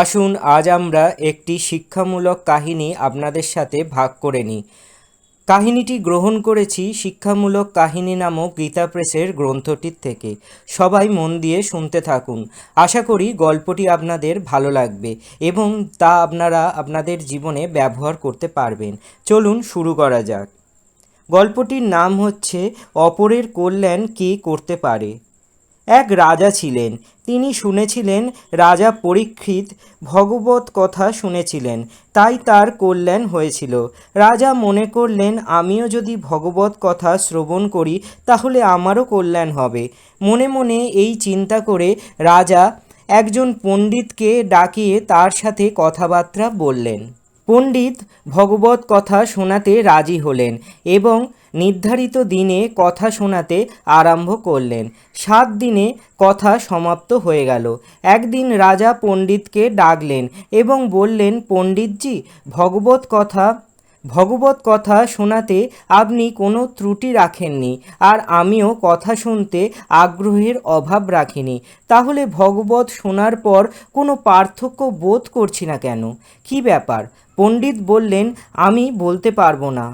আসুন, আজ আমরা একটি শিক্ষামূলক কাহিনী আপনাদের সাথে ভাগ করে নিই। কাহিনীটি গ্রহণ করেছি শিক্ষামূলক কাহিনী নামক গীতা প্রেসের গ্রন্থটির থেকে। সবাই মন দিয়ে শুনতে থাকুন। আশা করি গল্পটি আপনাদের ভালো লাগবে এবং তা আপনারা আপনাদের জীবনে ব্যবহার করতে পারবেন। চলুন শুরু করা যাক। গল্পটির নাম হচ্ছে, অপরের কল্যাণ কে করতে পারে? এক রাজা ছিলেন। তিনি শুনেছিলেন রাজা পরীক্ষিত ভগবত কথা শুনেছিলেন, তাই তার কল্যাণ হয়েছিল। রাজা মনে করলেন, আমিও যদি ভগবত কথা শ্রবণ করি, তাহলে আমারও কল্যাণ হবে। মনে মনে এই চিন্তা করে রাজা একজন পণ্ডিতকে ডাকিয়ে তার সাথে কথাবার্তা বললেন। পণ্ডিত ভগবত কথা শোনাতে রাজি হলেন এবং নির্ধারিত দিনে কথা শোনাতে আরম্ভ করলেন। সাত দিনে কথা সমাপ্ত হয়ে গেল। একদিন রাজা পণ্ডিতকে ডাকলেন এবং বললেন, পণ্ডিতজি, ভগবত কথা ভগবত কথা শোনাতে আপনি কোনো ত্রুটি রাখেননি, আর আমিও কথা শুনতে আগ্রহের অভাব রাখিনি। তাহলে ভগবত শোনার পর কোনো পার্থক্য বোধ করছি না কেন? কি ব্যাপার? পণ্ডিত বললেন, আমি বলতে পারব না।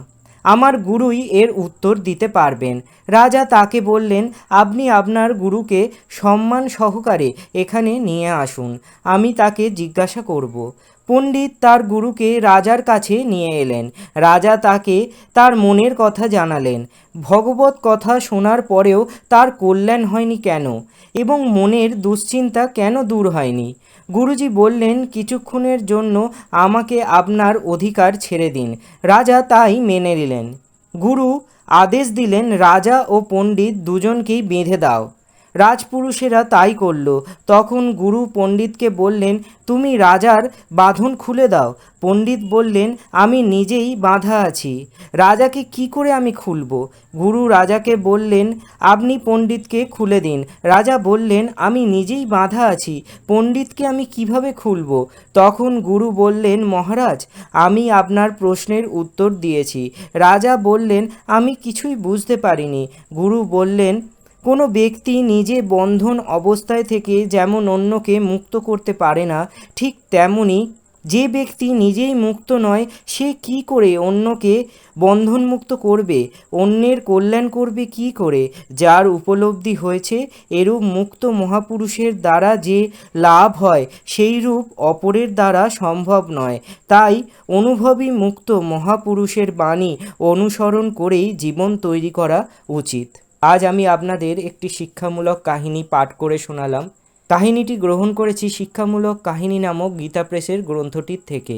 আমার গুরুই এর উত্তর দিতে পারবেন। রাজা তাকে বললেন, আপনি আপনার গুরুকে সম্মান সহকারে এখানে নিয়ে আসুন। আমি তাকে জিজ্ঞাসা করব। পণ্ডিত তার গুরুকে রাজার কাছে নিয়ে এলেন। রাজা তাকে তার মনের কথা জানালেন। ভগবত কথা শোনার পরেও তার কল্যাণ হয়নি কেন? এবং মনের দুশ্চিন্তা কেন দূর হয়নি? গুরুজি বললেন, কিছুক্ষণের জন্য আমাকে আপনার অধিকার ছেড়ে দিন। রাজা তাই মেনে নিলেন। গুরু আদেশ দিলেন, রাজা ও পণ্ডিত দুজনকেই বেঁধে দাও। রাজপুরুষেরা তাই করল। তখন গুরু পণ্ডিতকে বললেন, তুমি রাজার বাঁধন খুলে দাও। পণ্ডিত বললেন, আমি নিজেই বাঁধা আছি। রাজাকে কি করে আমি খুলব? গুরু রাজাকে বললেন, আপনি পণ্ডিতকে খুলে দিন। রাজা বললেন, আমি নিজেই বাঁধা আছি। পণ্ডিতকে আমি কীভাবে খুলব? তখন গুরু বললেন, মহারাজ, আমি আপনার প্রশ্নের উত্তর দিয়েছি। রাজা বললেন, আমি কিছুই বুঝতে পারিনি। গুরু বললেন কোনো ব্যক্তি নিজে বন্ধন অবস্থায় থেকে যেমন অন্যকে মুক্ত করতে পারে না, ঠিক তেমনি যে ব্যক্তি নিজেই মুক্ত নয়, সে কি করে অন্যকে বন্ধনমুক্ত করবে? অন্যের কল্যাণ করবে কি করে? যার উপলব্ধি হয়েছে, এরূপ মুক্ত মহাপুরুষের দ্বারা যে লাভ হয় সেই রূপ অপরের দ্বারা সম্ভব নয়। তাই অনুভবী মুক্ত মহাপুরুষের বাণী অনুসরণ করেই জীবন তৈরি করা উচিত। আজ আমি আপনাদের একটি শিক্ষামূলক কাহিনী পাঠ করে শোনালাম। কাহিনীটি গ্রহণ করেছি শিক্ষামূলক কাহিনী নামক গীতা প্রেসের গ্রন্থটির থেকে।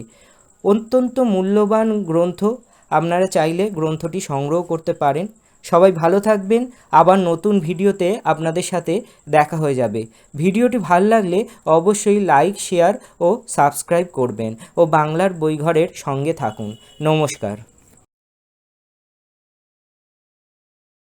অত্যন্ত মূল্যবান গ্রন্থ। আপনারা চাইলে গ্রন্থটি সংগ্রহ করতে পারেন। সবাই ভালো থাকবেন। আবার নতুন ভিডিওতে আপনাদের সাথে দেখা হয়ে যাবে। ভিডিওটি ভালো লাগলে অবশ্যই লাইক, শেয়ার ও সাবস্ক্রাইব করবেন ও বাংলার বইঘরের সঙ্গে থাকুন। নমস্কার।